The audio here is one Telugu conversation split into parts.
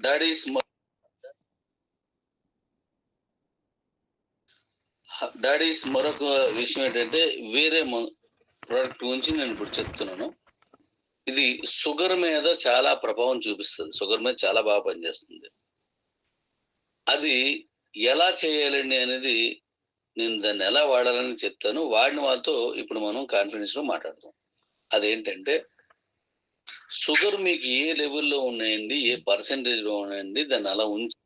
డాడీస్ డాడీస్ మరొక విషయం ఏంటంటే వేరే ప్రోడక్ట్ గురించి నేను ఇప్పుడు చెప్తున్నాను. ఇది షుగర్ మీద చాలా ప్రభావం చూపిస్తుంది. షుగర్ మీద చాలా బాగా పనిచేస్తుంది. అది ఎలా చేయాలండి అనేది నేను దాన్ని ఎలా వాడాలని చెప్తాను. వాడిన వాళ్ళతో ఇప్పుడు మనం కాన్ఫిడెన్స్లో మాట్లాడదాం అదేంటంటే షుగర్ మీకు ఏ లెవెల్లో ఉన్నాయండి? ఏ పర్సంటేజ్లో ఉన్నాయండి? దాన్ని అలా ఉంచి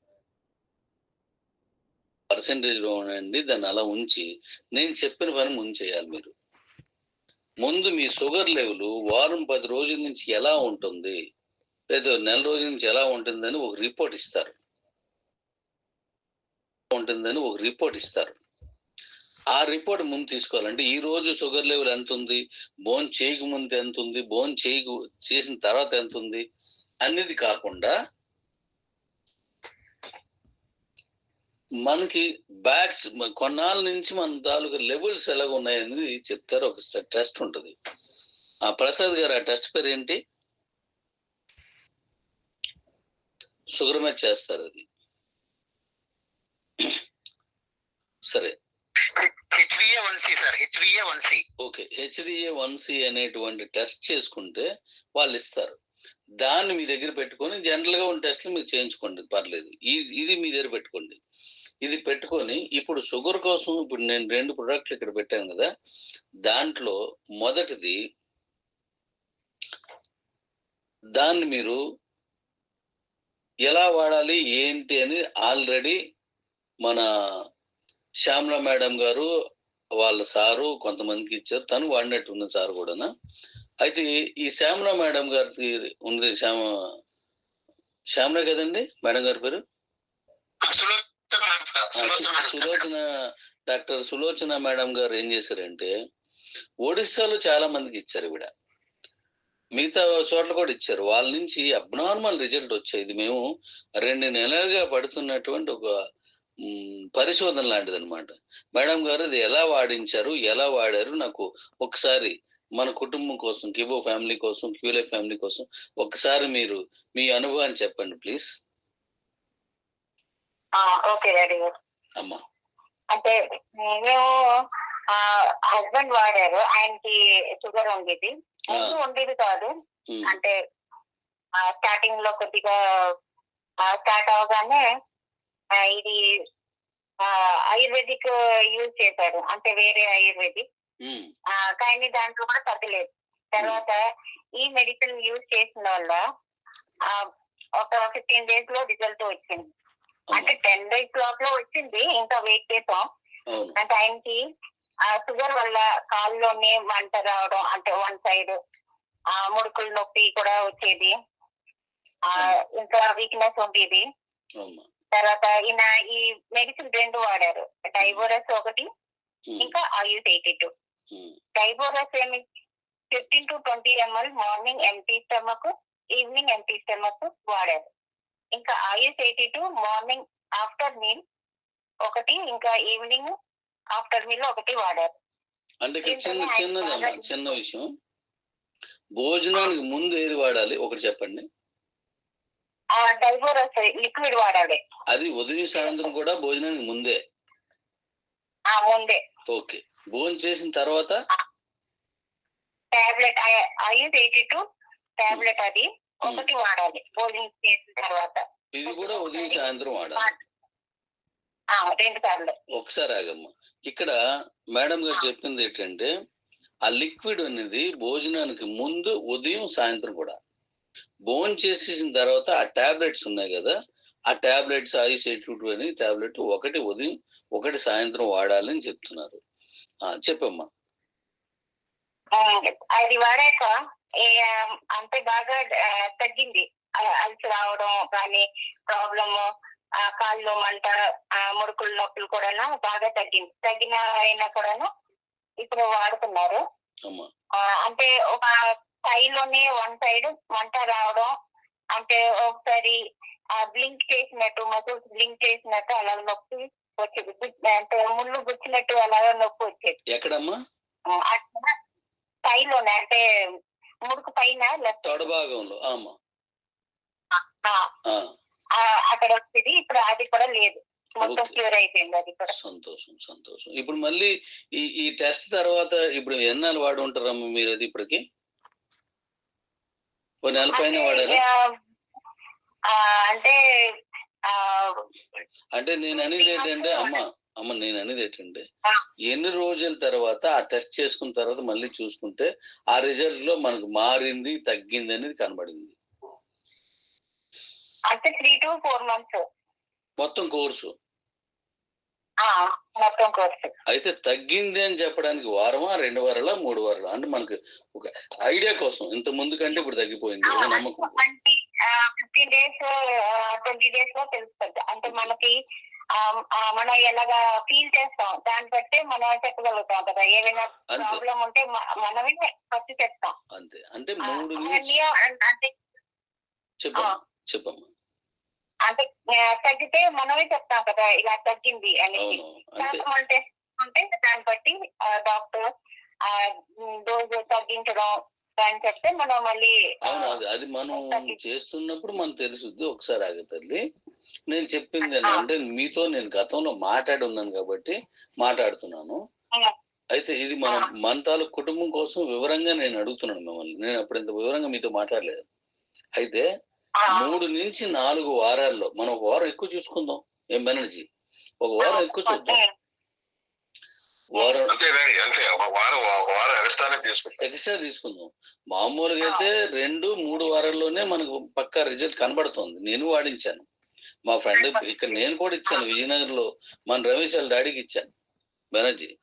పర్సంటేజ్లో ఉన్నాయండి? దాన్ని అలా ఉంచి నేను చెప్పిన పని ముందు చేయాలి మీరు. ముందు మీ షుగర్ లెవెల్ వారం పది రోజుల నుంచి ఎలా ఉంటుంది? లేదా నెల రోజుల నుంచి ఎలా ఉంటుందని ఒక రిపోర్ట్ ఇస్తారు. ఉంటుందని ఒక రిపోర్ట్ ఇస్తారు. ఆ రిపోర్ట్ ముందు తీసుకోవాలంటే ఈ రోజు షుగర్ లెవెల్ ఎంత ఉంది బోన్ చేయక ముందు ఎంత ఉంది బోన్ చేయకు చేసిన తర్వాత ఎంత ఉంది అనేది కాకుండా మనకి బ్యాక్స్ కొన్నాళ్ళ నుంచి మన తాలూకా లెవెల్స్ ఎలాగ ఉన్నాయనేది చెప్తారు. ఒక టెస్ట్ ఉంటుంది. ఆ ప్రసాద్ గారు ఆ టెస్ట్ పేరు ఏంటి షుగర్ మీద చేస్తారు అది. సరే. HVA one C sir HVA one C okay HDA one C అనేటువంటి టెస్ట్ చేసుకుంటే వాళ్ళు ఇస్తారు దాన్ని మీ దగ్గర పెట్టుకొని జనరల్గా ఉన్న టెస్ట్లు మీరు చేయించుకోండి పర్లేదు. ఇది మీ దగ్గర పెట్టుకోండి. ఇది పెట్టుకొని ఇప్పుడు షుగర్ కోసం ఇప్పుడు నేను రెండు ప్రొడక్ట్లు ఇక్కడ పెట్టాను కదా దాంట్లో మొదటిది దాన్ని మీరు ఎలా వాడాలి ఏంటి అని ఆల్రెడీ మన శ్యామల మేడం గారు వాళ్ళ సారు కొంతమందికి ఇచ్చారు. తను వాడినట్టు ఉన్న సార్ కూడా అయితే ఈ శ్యామల మేడం గారికి ఉంది. శ్యామ శ్యామల కదండి మేడం గారి పేరు? సులోచన డాక్టర్ సులోచన మేడం గారు ఏం చేశారంటే ఒడిస్సాలో చాలా మందికి ఇచ్చారు ఇవిడ మిగతా చోట్ల కూడా ఇచ్చారు. వాళ్ళ నుంచి అబ్నార్మల్ రిజల్ట్ వచ్చాయి ఇది మేము రెండు నెలలుగా పడుతున్నటువంటి ఒక పరిశోధన లాంటిది అనమాట మేడం గారు ఇది ఎలా వాడించారు ఎలా వాడారు నాకు ఒకసారి మన కుటుంబం కోసం కిబో ఫ్యామిలీ కోసం క్యూలే ఫ్యామిలీ కోసం ఒకసారి మీరు మీ అనుభవాన్ని చెప్పండి ప్లీజ్. Okay daddy. అమ్మా. అంటే మేము హస్బెండ్ వాడారు ఆయనకి షుగర్ ఉండేది. ముందు ఉండేది కాదు. అంటే స్టార్టింగ్లో కొద్దిగా స్టార్ట్ అవగానే ఇది ఆయుర్వేదిక్ యూజ్ చేశారు. అంటే వేరే ఆయుర్వేదిక్. ఆ, కానీ దాంట్లో కూడా తగ్గలేదు తర్వాత ఈ మెడిసిన్ యూజ్ చేసిన వల్ల ఆ, ఒక ఫిఫ్టీన్ డేస్లో రిజల్ట్ వచ్చింది. అంటే టెన్ డేస్ లోపల వచ్చింది. ఇంకా వెయిట్ చేసాం. అంటే ఆయనకి ఆ షుగర్ వల్ల కాల్లోనే మంట రావడం అంటే వన్ సైడ్ ఆ ముడుకుల నొప్పి కూడా వచ్చేది. ఆ ఇంకా వీక్నెస్ ఉండేది. తర్వాత ఈయన ఈ మెడిసిన్ రెండు వాడారు. డైబోరస్ ఒకటి ఇంకా ఆయుష్ ఎయిటీ టూ డైబోరస్ ఏమి? Fifteen to twenty ml morning empty stomach evening empty stomach వాడారు. ఇంకా Ayush eighty two morning after meal ఒకటి ఇంకా ఈవినింగ్ ఆఫ్టర్ మీల్ ఒకటి వాడారు. అంటే ఇక్కడ చిన్న విషయం. భోజనానికి ముందు ఏది వాడాలి? ఒకటి చెప్పండి. ఆ డైబోరస్ లిక్విడ్ వాడాలి అది ఉదయం సాయంత్రం కూడా భోజనానికి ముందే? ముందే. ఓకే. భోజనం చేసిన తర్వాత? Tablet Ayush eighty two? Tablet అది. ఒకటి వాడాలి భోజనం చేసిన తర్వాత. ఇది కూడా ఉదయం సాయంత్రం వాడాలి. రెండు సార్లు. ఒకసారి ఆగమ్మా. ఇక్కడ మేడం గారు చెప్పింది ఏంటంటే ఆ లిక్విడ్ అనేది భోజనానికి ముందు ఉదయం సాయంత్రం కూడా. భోజనం చేసేసిన తర్వాత ఆ టాబ్లెట్స్ ఉన్నాయి కదా ఆ టాబ్లెట్స్ ఆయుష్ ఎయిట్ అని టాబ్లెట్ ఒకటి ఉదయం ఒకటి సాయంత్రం వాడాలని చెప్తున్నారు. ఆ, చెప్పమ్మా. అది వాడాక అంతే బాగా తగ్గింది. అలసి రావడం కానీ ప్రాబ్లమ్ కాళ్ళు మంట ఆ, ముడుకుల నొప్పులు కూడా బాగా తగ్గింది. తగ్గిన అయినా కూడాను ఇప్పుడు వాడుతున్నారు. అంటే ఒక స్థాయిలోనే వన్ సైడ్ మంట రావడం అంటే ఒకసారి బ్లింక్ చేసినట్టు మసిల్స్ బ్లింక్ చేసినట్టు అలా నొప్పి వచ్చేది. అంటే ముళ్ళు గుచ్చినట్టు అలాగే నొప్పి వచ్చేది. ఎక్కడమ్మా? అట్లా స్థాయిలోనే అంటే ముడుకు పైన లెఫ్ట్. ఆమా. ఆ, ఆ, ఆ, అక్కడ వచ్చింది ఇప్పుడు అది కూడా లేదు. మొత్తం. క్యూర్ అయిపోయింది అది కూడా. సంతోషం సంతోషం. ఇప్పుడు మళ్ళీ ఈ ఈ టెస్ట్ తర్వాత ఇప్పుడు ఎన్నాళ్ళు వాడి ఉంటారమ్మా మీరు అది ఇప్పటికి? నెల పైన అంటే, వాడారా? అంటే నేను అనేది ఏంటంటే అమ్మ అమ్మ నేను అనేది ఏంటంటే. ఎన్ని రోజుల తర్వాత ఆ టెస్ట్ చేసుకున్న తర్వాత మళ్ళీ చూసుకుంటే ఆ రిజల్ట్లో మనకు మారింది తగ్గింది అనేది కనబడింది. అంటే త్రీ టు ఫోర్ మంత్స్. మొత్తం కోర్సు. మొత్తం కోర్సు అయితే తగ్గింది అని చెప్పడానికి వారమా రెండు వారాలా మూడు వారాలా? అంటే మనకు ఒక ఐడియా కోసం ఇంత ముందు కంటే ఇప్పుడు తగ్గిపోయింది. నమ్మకం. ఫిఫ్టీన్ డేస్ ట్వంటీ డేస్లో తెలుస్తుంది. అంటే మనకి మనం ఎలాగా ఫీల్ చేస్తాం దాన్ని బట్టి మనం చెప్పగలుగుతాం కదా. ఏమైనా ప్రాబ్లం ఉంటే మనమే ఫస్ట్ చెప్తాం. అంతే. అంటే మూడు చెప్పమ్మా. చెప్పమ్మా. అంటే తగ్గితే మనమే చెప్తాం కదా ఇలా తగ్గింది మన టెస్ట్ ఉంటే దాన్ని బట్టి డాక్టర్ డోసు తగ్గించడం అని చెప్తే మనం మళ్ళీ అది అది మనం చేస్తున్నప్పుడు మనకు తెలుసుద్ది ఒకసారి ఆగే తల్లి నేను చెప్పింది. అంటే మీతో నేను గతంలో మాట్లాడి ఉన్నాను కాబట్టి మాట్లాడుతున్నాను. అయితే ఇది మనం. మన తాలూకు కుటుంబం కోసం వివరంగా నేను అడుగుతున్నాను మిమ్మల్ని నేను అప్పుడు ఇంత వివరంగా మీతో మాట్లాడలేదు అయితే మూడు నుంచి నాలుగు వారాల్లో మనం ఒక వారం ఎక్కువ చూసుకుందాం. ఏం ఎనర్జీ ఒక వారం ఎక్కువ చూద్దాం. వారం ఎక్స్ట్రా తీసుకుందాం. మామూలుగా అయితే రెండు మూడు వారాల్లోనే మనకు పక్కా రిజల్ట్ కనబడుతోంది. నేను వాడించాను. మా ఫ్రెండ్ ఇక్కడ నేను కూడా ఇచ్చాను విజయనగర్లో మన రమేష్ వాళ్ళ డాడీకి ఇచ్చాను. బెనర్జీ.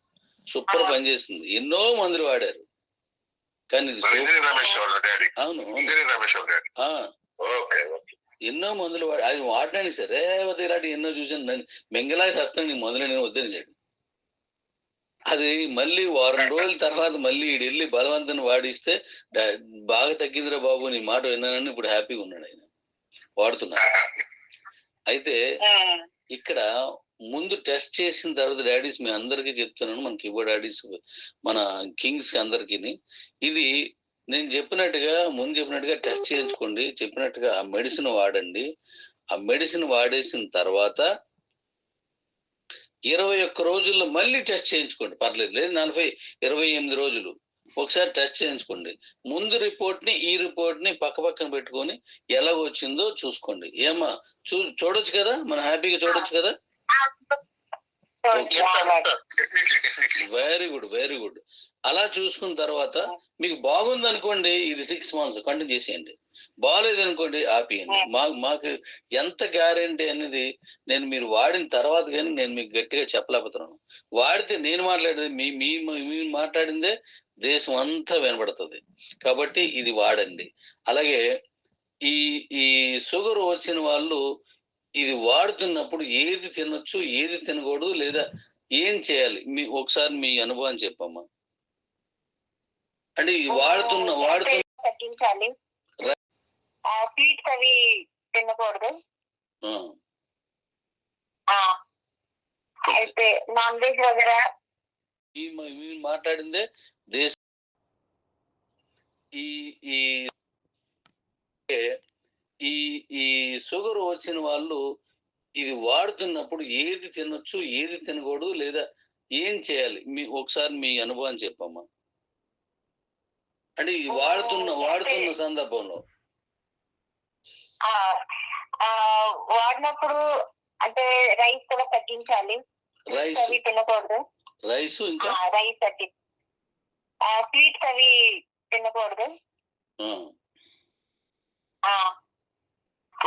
సూపర్ పనిచేస్తుంది ఎన్నో మందులు వాడారు. కానీ అవును ఎన్నో మందులు వాడి అది వాడినాను సరే. వద్దు ఇలాంటి ఎన్నో చూసాను నన్ను మెంగలాసి వస్తాను నీకు మొదలు నేను వద్దనిచాడు అది మళ్ళీ వారం రోజుల తర్వాత మళ్ళీ ఈడు వెళ్ళి బలవంతం వాడిస్తే బాగా తగ్గిందిరా బాబు నీ మాట విన్నానని ఇప్పుడు హ్యాపీగా ఉన్నాడు ఆయన. వాడుతున్నాడు అయితే ఇక్కడ ముందు టెస్ట్ చేసిన తర్వాత డాడీస్ మీ అందరికీ చెప్తున్నాను. మన కీబోర్డ్ డాడీస్ మన కింగ్స్ అందరికి ఇది నేను చెప్పినట్టుగా ముందు చెప్పినట్టుగా టెస్ట్ చేయించుకోండి. చెప్పినట్టుగా ఆ మెడిసిన్ వాడండి. ఆ మెడిసిన్ వాడేసిన తర్వాత ఇరవై ఒక్క రోజుల్లో మళ్ళీ టెస్ట్ చేయించుకోండి. పర్లేదు లేదు నలభై ఇరవై ఎనిమిది రోజులు. ఒకసారి టెస్ట్ చేయించుకోండి. ముందు రిపోర్ట్ని ఈ రిపోర్ట్ని పక్క పక్కన పెట్టుకొని ఎలా వచ్చిందో చూసుకోండి. ఏమా చూ చూడొచ్చు కదా? మనం హ్యాపీగా చూడొచ్చు కదా ఓకే, అలాగే. Definitely definitely very good very good అలా చూసుకున్న తర్వాత మీకు బాగుంది అనుకోండి ఇది సిక్స్ మంత్స్ కంటిన్యూ చేసేయండి. బాగాలేదు అనుకోండి ఆపియండి. మా మాకు ఎంత గ్యారెంటీ అనేది నేను మీరు వాడిన తర్వాత కానీ నేను మీకు గట్టిగా చెప్పలేకపోతున్నాను. వాడితే నేను మాట్లాడేది మీ మీ మీ మాట్లాడిందే దేశం అంతా వినబడుతుంది. కాబట్టి ఇది వాడండి. అలాగే ఈ ఈ షుగర్ వచ్చిన వాళ్ళు ఇది వాడుతున్నప్పుడు ఏది తినొచ్చు ఏది తినకూడదు లేదా ఏం చేయాలి? మీ ఒకసారి మీ అనుభవం చెప్పమ్మా. అంటే వాడుతున్న వాడుతున్న తగ్గించాలి. స్వీట్స్ అవి తినకూడదు. అయితే నాన్ వెజ్ వగేరా? మాట్లాడిందే దేశ ఈ ఈ ఈ ఈ షుగర్ వచ్చిన వాళ్ళు ఇది వాడుతున్నప్పుడు ఏది తినొచ్చు ఏది తినకూడదు లేదా ఏం చేయాలి? మీ ఒకసారి మీ అనుభవం చెప్పమ్మా. అంటే వాడుతున్న వాడుతున్న సందర్భంలో. ఆ, ఆ, వాడినప్పుడు అంటే రైస్ కూడా తగ్గించాలి. రైస్. తినకూడదు. రైస్ ఇంకా? రైస్ తగ్గి స్వీట్స్ అవి తినకూడదు ఆ, ఆ,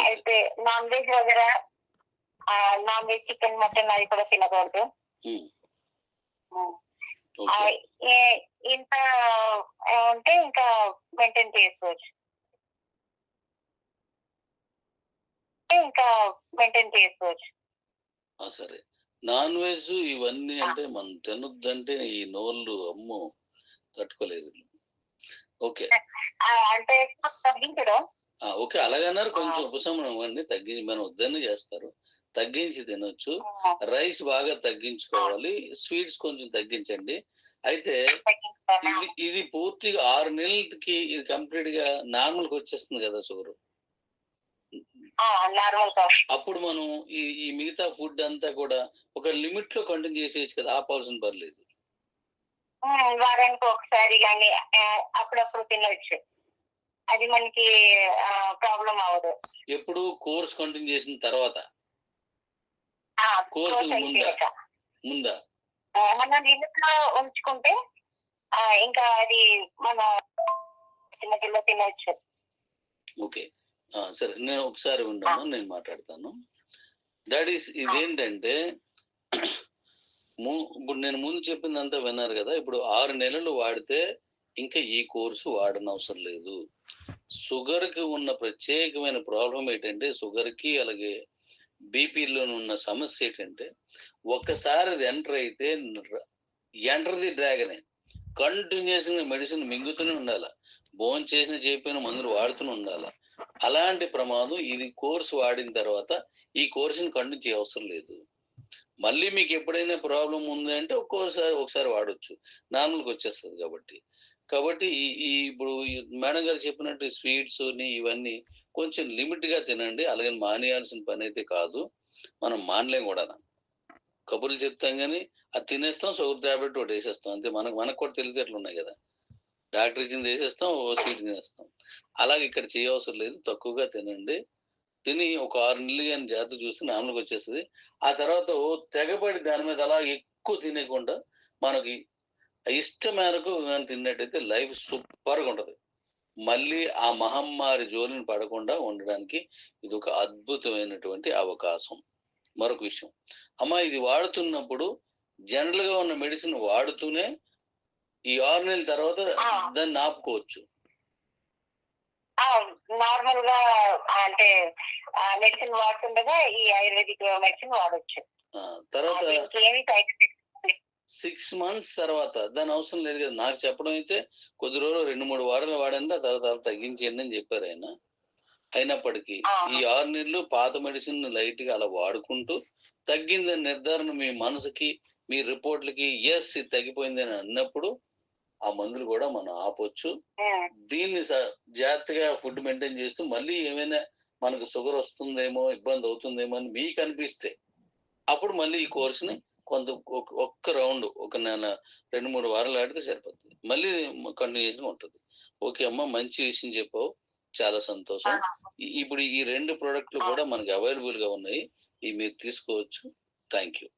అయితే నాన్ వెజ్ వగేరా నాన్ వెజ్ చికెన్ మటన్ అవి కూడా తినకూడదు. ఇంత ఉంటే ఇంకా మెయింటైన్ చేసుకోవచ్చు. ఇంకా మెయింటైన్ చేసుకోవచ్చు. సరే. నాన్ వెజ్ ఇవన్నీ అంటే మనం తినొద్దంటే ఈ నోళ్ళు అమ్మో తట్టుకోలేదు ఓకే. అంటే తగ్గించడం. ఓకే అలాగన్నారు. కొంచెం. ఉపశమనం ఇవ్వండి. తగ్గించి మనం వద్దని చేస్తారు. తగ్గించి తినొచ్చు. రైస్ బాగా తగ్గించుకోవాలి. స్వీట్స్ కొంచెం తగ్గించండి. అయితే. ఇది ఇది పూర్తిగా ఆరు నెలలకి ఇది కంప్లీట్గా నార్మల్కి వచ్చేస్తుంది కదా షుగర్. నార్మల్ అప్పుడు మనం ఈ ఈ మిగతా ఫుడ్ అంతా కూడా ఒక లిమిట్లో కంటిన్యూ చేసేయచ్చు కదా. ఆపాల్సిన పర్లేదు. వారానికి ఒకసారి కానీ అప్పుడప్పుడు తినొచ్చు. అది మనకి ప్రాబ్లం అవ్వదు. ఎప్పుడు? కోర్స్ కంటిన్యూ చేసిన తర్వాత? ఆ, కోర్సు ముందా? ముందా? మనం లిమిట్లో ఉంచుకుంటే ఇంకా అది మన చిన్నపిల్ల తినొచ్చు. ఓకే. సరే నేను ఒకసారి ఉన్నాను నేను మాట్లాడతాను. డాడీస్ ఇదేంటంటే ము- ఇప్పుడు నేను ముందు చెప్పిందంతా విన్నారు కదా ఇప్పుడు ఆరు నెలలు వాడితే ఇంకా ఈ కోర్సు వాడనవసరం లేదు. షుగర్కి ఉన్న ప్రత్యేకమైన ప్రాబ్లం ఏంటంటే షుగర్కి అలాగే బీపీలో ఉన్న సమస్య ఏంటంటే ఒక్కసారి అది ఎంటర్ అయితే ఎంటర్ ది డ్రాగనే. కంటిన్యూస్ మెడిసిన్ మింగుతూనే ఉండాలి. బోన్ చేసిన చెప్పిన మందులు వాడుతూనే ఉండాలి. అలాంటి ప్రమాదం ఇది కోర్స్ వాడిన తర్వాత ఈ కోర్సుని కంటిన్యూ చేయవసరం లేదు. మళ్ళీ మీకు ఎప్పుడైనా ప్రాబ్లం ఉంది అంటే ఒక్కోసారి ఒకసారి వాడొచ్చు. నార్మల్కి వచ్చేస్తుంది కాబట్టి. కాబట్టి ఈ ఇప్పుడు మేడం గారు చెప్పినట్టు స్వీట్స్ ఇవన్నీ కొంచెం లిమిట్గా తినండి. అలాగే మానేయాల్సిన పని అయితే కాదు. మనం మానలేం కూడా. కబుర్లు చెప్తాం కానీ అది తినేస్తాం షుగర్ టాబ్లెట్ ఒకటి వేసేస్తాం. అంతే. మనకు మనకు కూడా తెలివితేటలు ఉన్నాయి కదా. డాక్టర్ ఇచ్చింది వేసేస్తాం ఓ స్వీట్ తినేస్తాం. అలాగే ఇక్కడ చేయవసరం లేదు. తక్కువగా తినండి. తిని ఒక ఆరు నెలలు కానీ జాగ్రత్త చూస్తే నార్మల్గా వచ్చేస్తుంది. ఆ తర్వాత తెగబడి దాని మీద అలా ఎక్కువ తినేయకుండా మనకి ఇష్టం మేరకు కానీ తిన్నట్టయితే లైఫ్ సూపర్గా ఉంటుంది. మళ్ళీ ఆ మహమ్మారి జోలిని పడకుండా ఉండడానికి ఇది ఒక అద్భుతమైనటువంటి అవకాశం. మరొక విషయం. అమ్మ ఇది వాడుతున్నప్పుడు జనరల్గా ఉన్న మెడిసిన్ వాడుతూనే ఈ ఆరు నెలల తర్వాత. దాన్ని ఆపుకోవచ్చు నార్మల్గా అంటే మెడిసిన్ వాడుతుండగా ఈ ఆయుర్వేదిక్ మెడిసిన్ వాడొచ్చు. తర్వాత సిక్స్ మంత్స్ తర్వాత దాని అవసరం లేదు కదా. నాకు చెప్పడం అయితే కొద్ది రోజులు రెండు మూడు వారాలు వాడండి ఆ తర్వాత అలా తగ్గించేయండి అని చెప్పారు ఆయన. అయినప్పటికీ. ఈ ఆరు నెలలు పాత మెడిసిన్ లైట్గా అలా వాడుకుంటూ తగ్గిందని నిర్ధారణ మీ మనసుకి మీ రిపోర్ట్లకి ఎస్ ఇది తగ్గిపోయిందని అన్నప్పుడు ఆ మందులు కూడా మనం ఆపొచ్చు. దీన్ని జాగ్రత్తగా ఫుడ్ మెయింటైన్ చేస్తూ మళ్ళీ ఏమైనా మనకు షుగర్ వస్తుందేమో ఇబ్బంది అవుతుందేమో అని మీకు అనిపిస్తే అప్పుడు మళ్ళీ ఈ కోర్సుని కొంత ఒక- ఒక్క రౌండ్ ఒక నెల రెండు మూడు వారాలు ఆడితే సరిపోతుంది. మళ్ళీ కంటిన్యూషన్ ఉంటుంది. ఓకే అమ్మ మంచి విషయం చెప్పావు. చాలా సంతోషం. ఇప్పుడు ఈ రెండు ప్రోడక్ట్లు కూడా మనకి అవైలబుల్గా ఉన్నాయి. ఇవి మీరు తీసుకోవచ్చు. Thank you